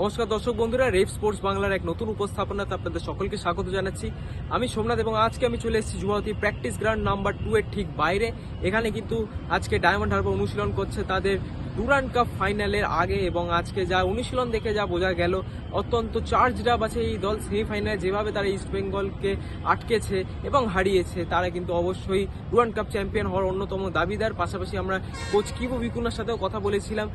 নমস্কার দর্শক বন্ধুরা রেপ স্পোর্টস বাংলার এক নতুন উপস্থাপনাতে আপনাদের সকলকে স্বাগত জানাচ্ছি। আমি সোমনাথ এবং আজকে আমি চলে এসেছি যুবতী প্র্যাকটিস গ্রাউন্ড নাম্বার টু এর ঠিক বাইরে। এখানে কিন্তু আজকে ডায়মন্ড হারবার অনুশীলন করছে তাদের ডুরান্ড কাপ ফাইনালের আগে এবং আজকে যা অনুশীলন দেখে যা বোঝা গেল, অত্যন্ত চার্জড আপ আছে এই দল সেমিফাইনালে যেভাবে তারা ইস্ট বেঙ্গলকে আটকেছে এবং হারিয়েছে, তারা কিন্তু অবশ্যই ডুরান্ড কাপ চ্যাম্পিয়ন হওয়ার অন্যতম দাবিদার। পাশাপাশি আমরা কোচ কিবু ভিকুনার সাথেও কথা বলেছিলাম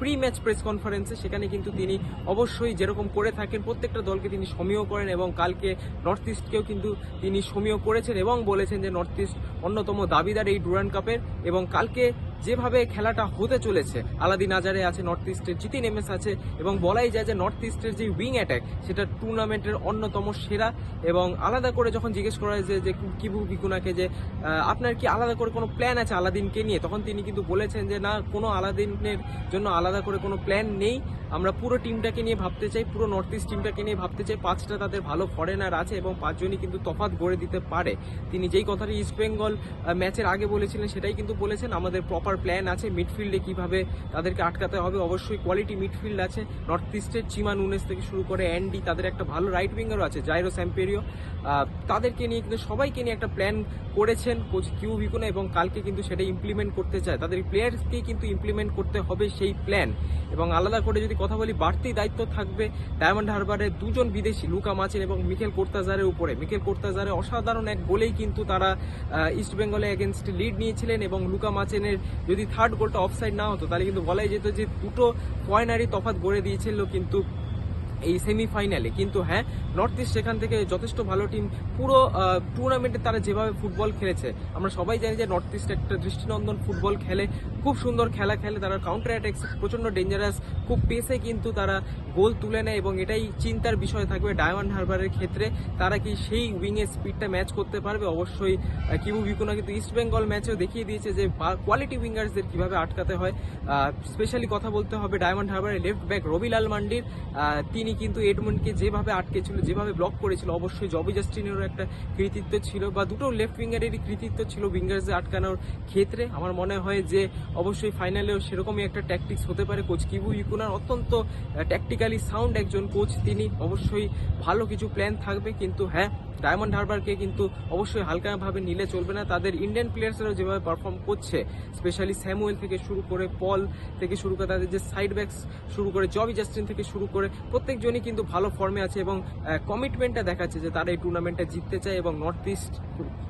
প্রি ম্যাচ প্রেস কনফারেন্সে সেখানে কিন্তু তিনি অবশ্যই যেরকম করে থাকেন, প্রত্যেকটা দলকে তিনি সমীহ করেন এবং কালকে নর্থ ইস্টকেও কিন্তু তিনি সমীহ করেছেন এবং বলেছেন যে নর্থ ইস্ট অন্যতম দাবিদার এই ডুরান্ড কাপের এবং কালকে যেভাবে খেলাটা হতে চলেছে, আলাদিন আজারে আছে নর্থ ইস্টের জিতিন এমএস আছে এবং বলাই যায় যে নর্থ ইস্টের যে উইং অ্যাটাক সেটা টুর্নামেন্টের অন্যতম সেরা এবং আলাদা করে যখন জিজ্ঞেস করা হয় যে কিবু বিকুনাকে যে আপনার কি আলাদা করে কোনো প্ল্যান আছে আলাদিনকে নিয়ে? তখন তিনি কিন্তু বলেছেন যে, না, কোনো আলাদিনের জন্য আলাদা করে কোনো প্ল্যান নেই। আমরা পুরো টিমটাকে নিয়ে ভাবতে চাই, পুরো নর্থ ইস্ট টিমটাকে নিয়ে ভাবতে চাই। পাঁচটা তাদের ভালো ফরেনার আছে এবং পাঁচজনই কিন্তু তফাৎ গড়ে দিতে পারে। তিনি যেই কথাটি ইস্ট বেঙ্গল ম্যাচের আগে বলেছিলেন, সেটাই কিন্তু বলেছেন। আমাদের প্রপার প্ল্যান আছে মিডফিল্ডে কীভাবে তাদেরকে আটকাতে হবে অবশ্যই কোয়ালিটি মিডফিল্ড আছে। নর্থ ইস্টের চিমা নুনেস থেকে শুরু করে অ্যান্ডি তাদের একটা ভালো রাইট উইঙ্গারও আছে জাইরো স্যাম্পেরিও তাদেরকে নিয়ে কিন্তু সবাইকে নিয়ে একটা প্ল্যান করেছেন কোচ কিউ ভিকুনা এবং কালকে কিন্তু সেটা ইমপ্লিমেন্ট করতে চায়। তাদের প্লেয়ার্সকেই কিন্তু ইমপ্লিমেন্ট করতে হবে সেই প্ল্যান এবং আলাদা করে যদি কথা বলি বাড়তি দায়িত্ব থাকবে ডায়মন্ড হারবারের দুজন বিদেশি লুকা মাচিন এবং মিকেল কোর্তাজারের উপরে। মিকেল কোর্তাজারে অসাধারণ এক গোলেই কিন্তু তারা আহ, ইস্ট এগেনস্ট লিড নিয়েছিলেন এবং লুকা মাচেনের যদি থার্ড গোলটা অফসাইড না হতো, তাহলে কিন্তু বলাই যেত যে দুটো পয়েন্টারই তফাত গড়ে দিয়েছিল কিন্তু এই সেমিফাইনালে কিন্তু হ্যাঁ নর্থ ইস্ট সেখান থেকে যথেষ্ট ভালো টিম পুরো টুর্নামেন্টে তারা যেভাবে ফুটবল খেলেছে, আমরা সবাই জানি যে নর্থ ইস্ট একটা দৃষ্টিনন্দন ফুটবল খেলে। খুব সুন্দর খেলা খেলে তারা কাউন্টার অ্যাটাক্স প্রচণ্ড ডেঞ্জারাস খুব পেসে কিন্তু তারা গোল তুলে নেয় এবং এটাই চিন্তার বিষয় থাকবে ডায়মন্ড হারবারের ক্ষেত্রে। তারা কি সেই উইংয়ের স্পিডটা ম্যাচ করতে পারবে? অবশ্যই কিবু ভিকুনা কিন্তু ইস্ট বেঙ্গল ম্যাচেও দেখিয়ে দিয়েছে যে কোয়ালিটি উইঙ্গার্সদের কীভাবে আটকাতে হয়। স্পেশালি কথা বলতে হবে ডায়মন্ড হারবারের লেফট ব্যাক রবিলাল মান্ডির তিনি কিন্তু এডমন্ডকে যেভাবে আটকেছিল, যেভাবে ব্লক করেছিল, অবশ্যই জবি জাস্টিনেরও একটা কৃতিত্ব ছিল বা দুটো লেফট উইঙ্গারেরই কৃতিত্ব ছিল উইঙ্গার্সদের আটকানোর ক্ষেত্রে। আমার মনে হয় যে অবশ্যই ফাইনালেও সেরকমই একটা ট্যাকটিক্স হতে পারে। কোচ কিবু ইকুনার অত্যন্ত ট্যাকটিক্যালি সাউন্ড একজন কোচ তিনি অবশ্যই ভালো কিছু প্ল্যান থাকবে। কিন্তু হ্যাঁ ডায়মন্ড হারবারকে কিন্তু অবশ্যই হালকাভাবে নিলে চলবে না। তাদের ইন্ডিয়ান প্লেয়ার্সরাও যেভাবে পারফর্ম করছে স্পেশালি স্যামুয়েল থেকে শুরু করে পল থেকে শুরু করে তাদের যে সাইড ব্যাকস শুরু করে জবি জাস্টিন থেকে শুরু করে প্রত্যেকজনই কিন্তু ভালো ফর্মে আছে এবং কমিটমেন্টটা দেখাচ্ছে যে তারা এই টুর্নামেন্টটা জিততে চায় এবং নর্থ ইস্ট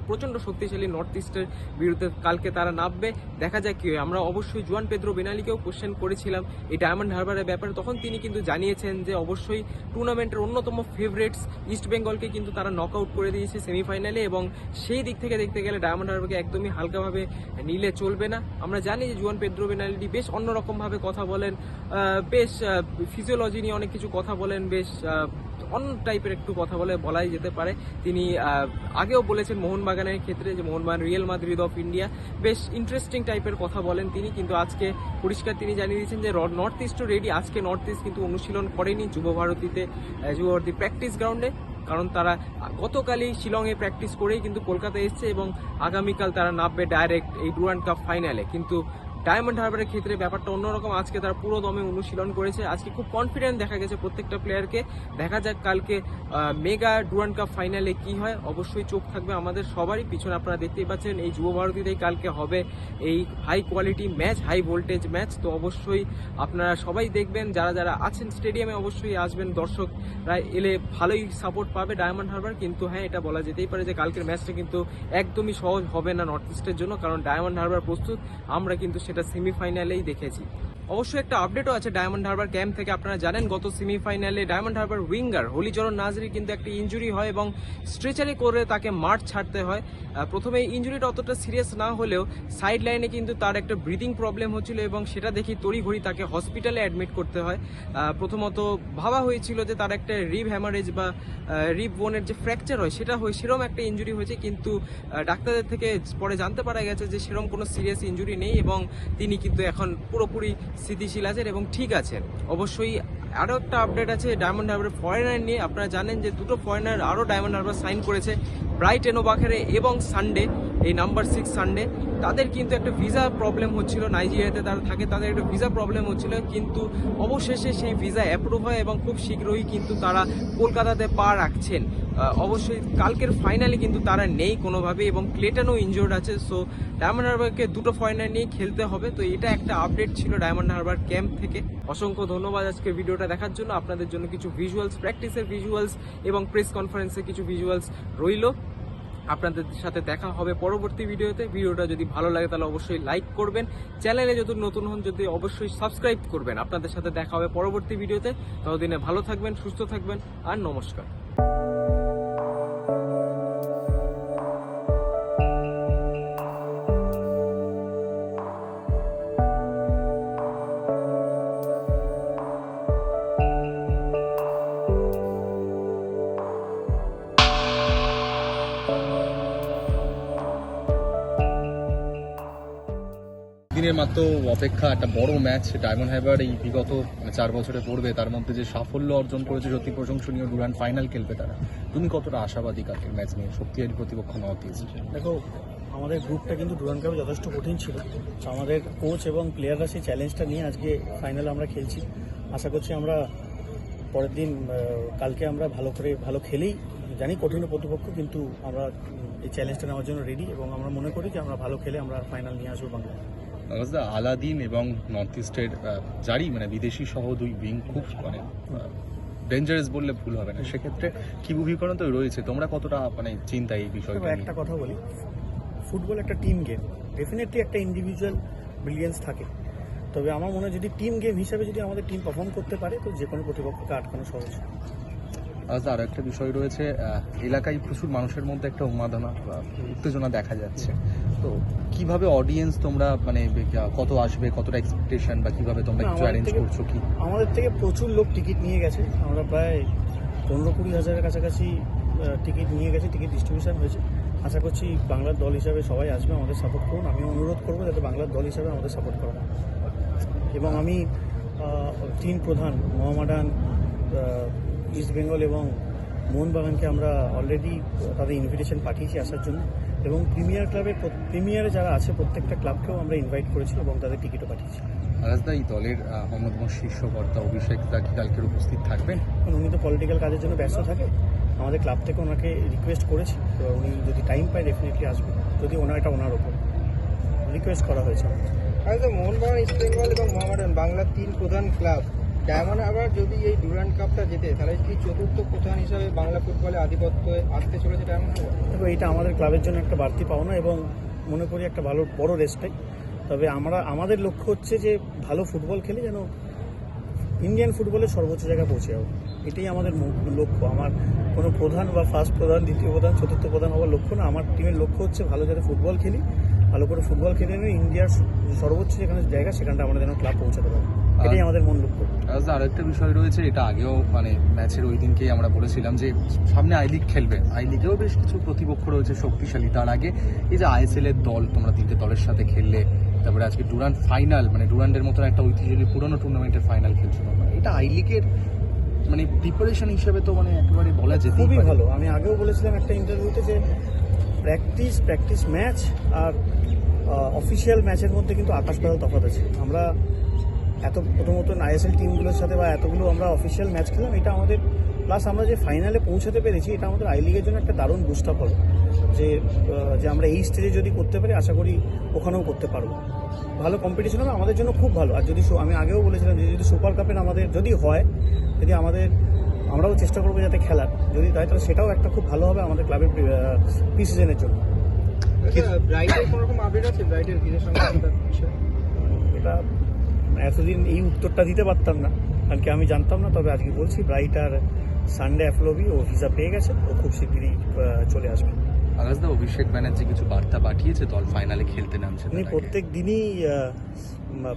প্রচণ্ড শক্তিশালী নর্থ ইস্টের বিরুদ্ধে কালকে তারা নামবে। দেখা যাক কি। আমরা অবশ্যই জুয়ান পেদ্রো বেনালিকেও কোশ্চেন করেছিলাম এই ডায়মন্ড হারবারের ব্যাপারে। তখন তিনি কিন্তু জানিয়েছেন যে অবশ্যই টুর্নামেন্টের অন্যতম ফেভারিটস ইস্ট বেঙ্গলকে কিন্তু তারা নক আউট করে দিয়েছে সেমিফাইনালে এবং সেই দিক থেকে দেখতে গেলে ডায়মন্ড হারবারকে একদমই হালকাভাবে নিলে চলবে না। আমরা জানি যে জুয়ান পেদ্রো বেনালিটি বেশ অন্যরকমভাবে কথা বলেন বেশ ফিজিওলজি নিয়ে অনেক কিছু কথা বলেন, বেশ অন্য টাইপের একটু কথা বলে বলাই যেতে পারে। তিনি আগেও বলেছেন মোহনবাগানের ক্ষেত্রে যে Mohun Bagan real Madrid of India বেশ ইন্টারেস্টিং টাইপের কথা বলেন তিনি। কিন্তু আজকে পরিষ্কার তিনি জানিয়ে দিয়েছেন যে নর্থ ইস্টও রেডি আজকে নর্থ ইস্ট কিন্তু অনুশীলন করেনি যুব ভারতীতে যুব ভারতী প্র্যাকটিস গ্রাউন্ডে কারণ তারা গতকালই শিলংয়ে প্র্যাকটিস করেই কিন্তু কলকাতায় এসছে এবং আগামীকাল তারা নামবে ডাইরেক্ট এই ডুরান্ড কাপ ফাইনালে কিন্তু ডায়মন্ড হারবারের ক্ষেত্রে ব্যাপারটা অন্যরকম। আজকে তারা পুরো দমে অনুশীলন করেছে। আজকে খুব কনফিডেন্ট দেখা গেছে প্রত্যেকটা প্লেয়ারকে দেখা যাক কালকে মেগা ডুরান্ড কাপ ফাইনালে কি হয়। অবশ্যই চোখ থাকবে আমাদের সবারই। পিছনে আপনারা দেখতেই পাচ্ছেন, এই যুব ভারতীতেই কালকে হবে এই high quality match high voltage match তো অবশ্যই আপনারা সবাই দেখবেন। যারা যারা আছেন স্টেডিয়ামে অবশ্যই আসবেন। দর্শকরা এলে ভালোই সাপোর্ট পাবে ডায়মন্ড হারবার কিন্তু হ্যাঁ এটা বলা যেতেই পারে যে কালকের ম্যাচটা কিন্তু একদমই সহজ হবে না নর্থ ইস্টের জন্য। কারণ ডায়মন্ড হারবার প্রস্তুত। আমরা কিন্তু সেটা সেমিফাইনালেই দেখেছি। অবশ্যই একটা আপডেটও আছে ডায়মন্ড হারবার ক্যাম্প থেকে, আপনারা জানেন, গত সেমিফাইনালে Diamond Harbour winger Halicharan Narzary কিন্তু একটা ইঞ্জুরি হয় এবং স্ট্রেচারে করে তাকে মাঠ ছাড়তে হয়। প্রথমে ইঞ্জুরিটা অতটা সিরিয়াস না হলেও সাইড লাইনে কিন্তু তার একটা ব্রিদিং প্রবলেম হচ্ছিল এবং সেটা দেখি তড়িঘড়ি তাকে হসপিটালে অ্যাডমিট করতে হয়। প্রথমত ভাবা হয়েছিল যে তার একটা রিব হ্যামারেজ বা রিব বোনের যে ফ্র্যাকচার হয়, সেটা হয় সেরকম একটা ইঞ্জুরি হয়েছে কিন্তু ডাক্তারদের থেকে পরে জানতে পারা গেছে যে সেরকম কোনো সিরিয়াস ইঞ্জুরি নেই এবং তিনি কিন্তু এখন পুরোপুরি স্থিতিশীল আছেন এবং ঠিক আছেন। অবশ্যই আরও একটা আপডেট আছে ডায়মন্ড হারবার ফরেনার নিয়ে। আপনারা জানেন যে দুটো ফরেনার আরও ডায়মন্ড হারবার সাইন করেছে ব্রাইট এনোবাখারে এবং সানডে এই নাম্বার সিক্স সানডে তাদের কিন্তু একটা ভিসা প্রবলেম হচ্ছিল, নাইজেরিয়াতে তারা থাকে, তাদের একটা ভিসা প্রবলেম হচ্ছিল, কিন্তু অবশেষে সেই ভিসা অ্যাপ্রুভ হয় এবং খুব শীঘ্রই কিন্তু তারা কলকাতাতে পা রাখছেন। অবশ্যই কালকের ফাইনালে কিন্তু তারা নেই কোনোভাবে এবং ক্লেটানও ইনজোর্ড আছে সো ডায়মন্ড হারবারকে দুটো ফাইনাল নিয়ে খেলতে হবে। তো এটা একটা আপডেট ছিল ডায়মন্ড হারবার ক্যাম্প থেকে। অসংখ্য ধন্যবাদ আজকে ভিডিওটা দেখার জন্য। আপনাদের জন্য কিছু ভিজুয়ালস প্র্যাকটিসের ভিজুয়ালস এবং প্রেস কনফারেন্সে কিছু ভিজুয়ালস রইল। আপনাদের সাথে দেখা হবে পরবর্তী ভিডিওতে। ভিডিওটা যদি ভালো লাগে, তাহলে অবশ্যই লাইক করবেন। চ্যানেলে যদি নতুন হন, যদি অবশ্যই সাবস্ক্রাইব করবেন। আপনাদের সাথে দেখা হবে পরবর্তী ভিডিওতে। ততদিনে ভালো থাকবেন, সুস্থ থাকবেন, আর নমস্কার। দিনের মাত্র অপেক্ষা একটা বড় ম্যাচ, ডায়মন্ড হাইবার এই বিগত মানে চার বছরে পড়বে, তার মধ্যে যে সাফল্য অর্জন করেছে সত্যি প্রশংসনীয় ডুরান ফাইনাল খেলবে তারা। তুমি কতটা আশাবাদী কালকের ম্যাচ নিয়ে? শক্তিশালী প্রতিপক্ষ নর্থ ইস্ট দেখো, আমাদের গ্রুপটা কিন্তু ডুরান কাপে যথেষ্ট কঠিন ছিল। আমাদের কোচ এবং প্লেয়াররা সেই চ্যালেঞ্জটা নিয়ে আজকে ফাইনালে আমরা খেলছি। আশা করছি আমরা পরের দিন কালকে আমরা ভালো করে, ভালো খেলেই, জানি কঠিন প্রতিপক্ষ, কিন্তু আমরা এই চ্যালেঞ্জটা নেওয়ার জন্য রেডি এবং আমরা মনে করি যে আমরা ভালো খেলে আমরা ফাইনাল নিয়ে আসব বাংলায়। আলাদা আলাদিন এবং নর্থ ইস্টের যারই মানে বিদেশি সহ দুই উইং খুব মানে ডেঞ্জারাস বললে ভুল হবে না। সেক্ষেত্রে কি ভূমিকরণ তো রয়েছে? তোমরা কতটা মানে চিন্তা এই বিষয়ে একটা কথা বলি। ফুটবল একটা টিম গেম ডেফিনেটলি একটা ইন্ডিভিজুয়াল ব্রিলিয়েন্স থাকে। তবে আমার মনে হয় যদি টিম গেম হিসাবে যদি আমাদের টিম পারফর্ম করতে পারে তো যে কোনো প্রতিপক্ষকে আটকানো সহজ। আলাদা আরও একটা বিষয় রয়েছে এলাকায় প্রচুর মানুষের মধ্যে একটা উন্মাদনা উত্তেজনা দেখা যাচ্ছে। তো কীভাবে অডিয়েন্স তোমরা মানে কত আসবে কতটা এক্সপেকটেশন বা কীভাবে তোমরা কিছু অ্যারেঞ্জ করছ কি? আমাদের থেকে প্রচুর লোক টিকিট নিয়ে গেছে। আমরা প্রায় পনেরো কুড়ি হাজারের কাছাকাছি টিকিট নিয়ে গেছে টিকিট ডিস্ট্রিবিউশন হয়েছে। আশা করছি বাংলার দল হিসাবে সবাই আসবে আমাদের সাপোর্ট করুন। আমি অনুরোধ করব যাতে বাংলার দল হিসাবে আমাদের সাপোর্ট করা। এবং আমি তিন প্রধান মোহামেডান ইস্ট বেঙ্গল এবং মোহনবাগানকে আমরা অলরেডি তাদের ইনভিটেশন পাঠিয়েছি আসার জন্য এবং প্রিমিয়ার ক্লাবে প্রিমিয়ারে যারা আছে প্রত্যেকটা ক্লাবকেও আমরা ইনভাইট করেছি এবং তাদের টিকিটও পাঠিয়েছি। আলাদা এই দলের অন্যতম শীর্ষকর্তা অভিষেক দা কি কালকের উপস্থিত থাকবেন? কারণ উনি তো পলিটিক্যাল কাজের জন্য ব্যস্ত থাকে। আমাদের ক্লাব থেকে ওনাকে রিকোয়েস্ট করেছি। উনি যদি টাইম পায় ডেফিনেটলি আসবে যদি ওনার এটা ওনার ওপর রিকোয়েস্ট করা হয়েছে মোহনবাগান ইস্ট বেঙ্গল এবং মোহামেডান বাংলার তিন প্রধান ক্লাব ডায়মন্ড আবার যদি এই ডুরান্ড কাপটা জেতে, তাহলে কি চতুর্থ প্রধান হিসাবে বাংলা ফুটবলে আধিপত্য আসতে চলেছে ডায়মন্ড দেখো, এটা আমাদের ক্লাবের জন্য একটা বাড়তি পাওনা এবং মনে করি একটা ভালো, বড় রেসপেক্ট তবে আমরা, আমাদের লক্ষ্য হচ্ছে যে ভালো ফুটবল খেলে যেন ইন্ডিয়ান ফুটবলের সর্বোচ্চ জায়গায় পৌঁছে যাব এটাই আমাদের লক্ষ্য। আমার কোনো প্রধান বা ফার্স্ট প্রধান, দ্বিতীয় প্রধান, চতুর্থ প্রধান হওয়ার লক্ষ্য না। আমার টিমের লক্ষ্য হচ্ছে ভালো যাতে ফুটবল খেলি, ভালো করে ফুটবল খেলে নিয়ে ইন্ডিয়ার সর্বোচ্চ যেখানে জায়গা, সেখানটা আমরা যেন ক্লাব পৌঁছাতে পারি। এটাই আমাদের মূল লক্ষ্য। আরেকটা বিষয় রয়েছে এটা আগেও মানে ম্যাচের ওই দিনকেই আমরা বলেছিলাম যে সামনে আই লিগ খেলবে। আই লিগেও বেশ কিছু প্রতিপক্ষ রয়েছে শক্তিশালী। তার আগে এই যে আইএসএল এর দল তোমরা তিনটে দলের সাথে খেললে তারপরে আজকে ডুরান্ড ফাইনাল মানে ডুরান্ডের মতন একটা ঐতিহ্যবাহী পুরনো টুর্নামেন্টের ফাইনাল খেলছো এটা আই লিগের মানে প্রিপারেশন হিসেবে তো মানে একেবারে বলা যেতেই খুবই ভালো। আমি আগেও বলেছিলাম একটা ইন্টারভিউতে যে প্র্যাকটিস প্র্যাকটিস ম্যাচ আর অফিসিয়াল ম্যাচের মধ্যে কিন্তু আকাশ পাতাল তফাৎ আছে। আমরা এত প্রথমত আইএসএল টিমগুলোর সাথে বা এতগুলো আমরা অফিসিয়াল ম্যাচ খেলাম এটা আমাদের প্লাস আমরা যে ফাইনালে পৌঁছাতে পেরেছি এটা আমাদের আই লিগের জন্য একটা দারুণ বুস্ট আপ হবে। যে যে আমরা এই স্টেজে যদি করতে পারি আশা করি ওখানেও করতে পারব। ভালো কম্পিটিশন হবে আমাদের জন্য খুব ভালো। আর যদি আমি আগেও বলেছিলাম যে যদি সুপার কাপের আমাদের যদি হয় যদি আমাদের আমরাও চেষ্টা করব যাতে খেলার। যদি তাই তাহলে সেটাও একটা খুব ভালো হবে আমাদের ক্লাবের প্রি সিজনের জন্য। ব্রাইটের কোনো রকম আপডেট আছে? ব্রাইটের সঙ্গে? বিষয়ে এতদিন এই উত্তরটা দিতে পারতাম না। কারণ কি আমি জানতাম না তবে আজকে বলছি ব্রাইট আর সানডে অ্যাফলোবি ও ভিসা পেয়ে গেছে ও খুব শিগগিরই আহ, চলে আসবে। আলাদা অভিষেক ব্যানার্জি কিছু বার্তা পাঠিয়েছে দল ফাইনালে খেলতে নামছে উনি প্রত্যেক দিনই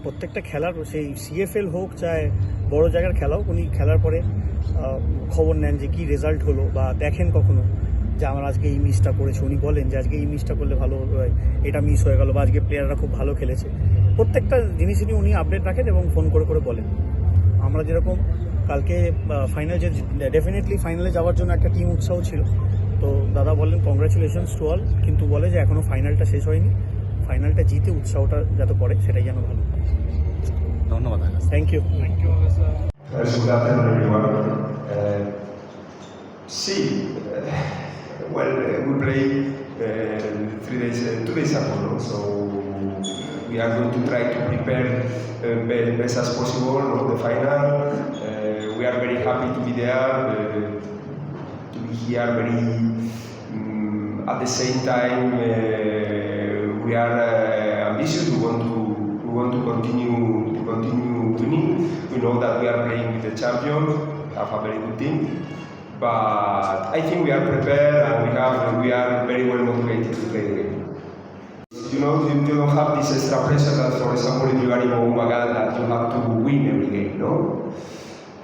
প্রত্যেকটা খেলার সেই সিএফএল হোক চাই বড় জায়গার খেলা হোক উনি খেলার পরে খবর নেন যে কি রেজাল্ট হলো বা দেখেন কখনো। যে আমার আজকে এই মিসটা করেছে উনি বলেন যে আজকে এই মিসটা করলে ভালো হয়, এটা মিস হয়ে গেল বা আজকে প্লেয়াররা খুব ভালো খেলেছে। প্রত্যেকটা জিনিসই উনি আপডেট রাখেন এবং ফোন করে করে বলেন। আমরা যেরকম কালকে ফাইনাল যে ডেফিনেটলি ফাইনালে যাওয়ার জন্য একটা টিম উৎসাহ ছিল। তো দাদা বললেন কংগ্রাচুলেশনস টু অল কিন্তু বলে যে এখনও ফাইনালটা শেষ হয়নি। ফাইনালটা জিতে উৎসাহটা যাতে করে সেটাই যেন ভালো। ধন্যবাদ thank you thank you First, good afternoon, everyone. Uh, see, well, uh, we play uh, three days, uh, two days ago, no? so we are going to try to prepare uh, best as possible no? the final. Uh, we are very happy to be there, uh, to be here. Very um, at the same time, uh, we are uh, ambitious. We want to we want to continue to continue winning. We know that we are playing with the champion, have a very good team, but I think we are prepared and we have we are very well motivated to play the game. You know, you, you don't have this extra pressure that, for example, if you are in Umagal, that you have to win every game, no?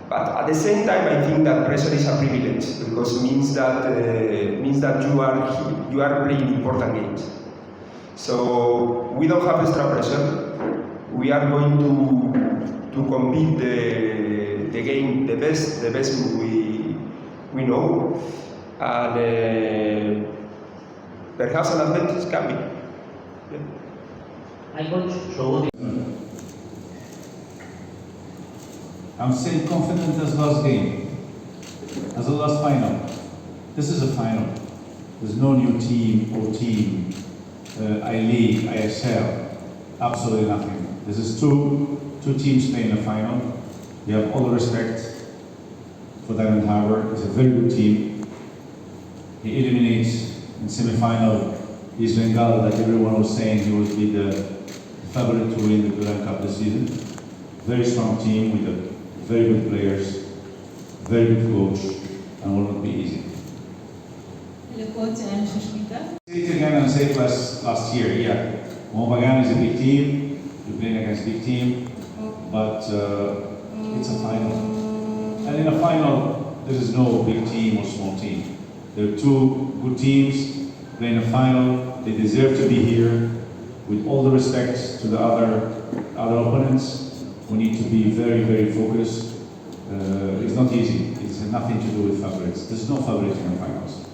But at the same time, I think that pressure is a privilege because it means that uh, means that you are you are playing important games. So we don't have extra pressure. We are going to to compete the, the game the best the best we we know, and uh, perhaps an advantage is coming. I'm still confident as last game, as the last final. This is a final. There's no new team or team, uh, I League, ISL, absolutely nothing. This is two two teams playing a final. We have all the respect for Diamond Harbour. It's a very good team. He eliminates in semi-final East Bengal that everyone was saying he would be the favorite to win the Grand Cup this season. Very strong team with a very good players, very good coach, and will not be easy. Hello, coach. I'm Shushmita. Say it again and say it last, last year, yeah. Mobagan is a big team, you're playing against big team, but uh, it's a final. And in a final, there is no big team or small team. There are two good teams playing a final, they deserve to be here. With all the respect to the other, other opponents, we need to be very, very focused. Uh, it's not easy, it's nothing to do with favorites. There's no favorites in the finals.